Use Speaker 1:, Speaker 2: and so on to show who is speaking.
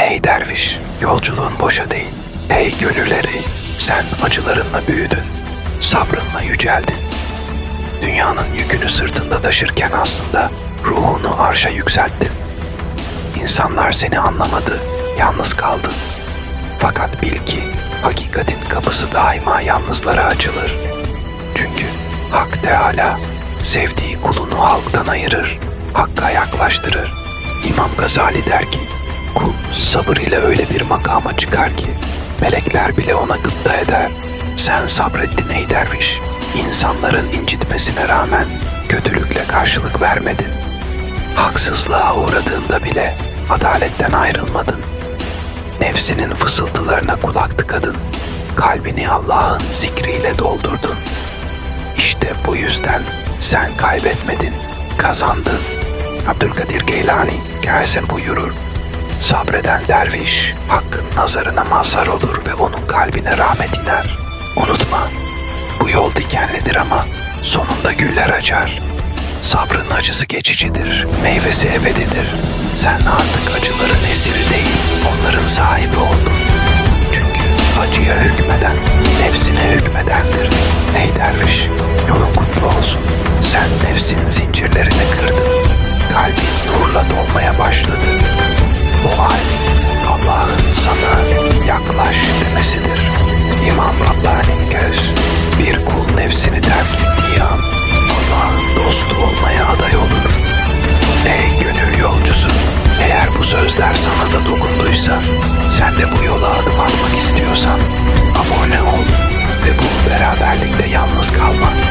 Speaker 1: Ey derviş, yolculuğun boşa değil. Ey gönülleri, sen acılarınla büyüdün, sabrınla yüceldin. Dünyanın yükünü sırtında taşırken aslında ruhunu arşa yükselttin. İnsanlar seni anlamadı, yalnız kaldın. Fakat bil ki hakikatin kapısı daima yalnızlara açılır. Çünkü Hak Teala sevdiği kulunu halktan ayırır, Hakk'a yaklaştırır. İmam Gazali der ki, kul sabır ile öyle bir makama çıkar ki, melekler bile ona gıpta eder. Sen sabrettin ey derviş, insanların incitmesine rağmen kötülükle karşılık vermedin. Haksızlığa uğradığında bile adaletten ayrılmadın. Nefsinin fısıltılarına kulak tıkadın. Kalbini Allah'ın zikriyle doldurdun. İşte bu yüzden sen kaybetmedin, kazandın. Abdülkadir Geylani hikayesi buyurur. Sabreden derviş hakkın nazarına mazhar olur ve onun kalbine rahmet iner. Unutma, bu yol dikenlidir ama sonunda güller açar. Sabrın acısı geçicidir, meyvesi ebedidir. Sen artık acıların esiri değil, onların sahibi oldun. Çünkü acıya hükmeden, nefsine hükmedendir. Ey derviş, yolun kutlu olsun. Sen nefsin zincirlerini kırdın. Kalbin nurla dolmaya başladı. Bu hal Allah'ın sana yaklaş demesidir. İmam Rabbani'nin göz bir kul nefsini terk ettiği an Allah'ın dostu olmaya aday olur. Ey gönül yolcusu, eğer bu sözler sana da dokunduysa, sen de bu yola adım atmak istiyorsan, abone ol ve bu beraberlikte yalnız kalma.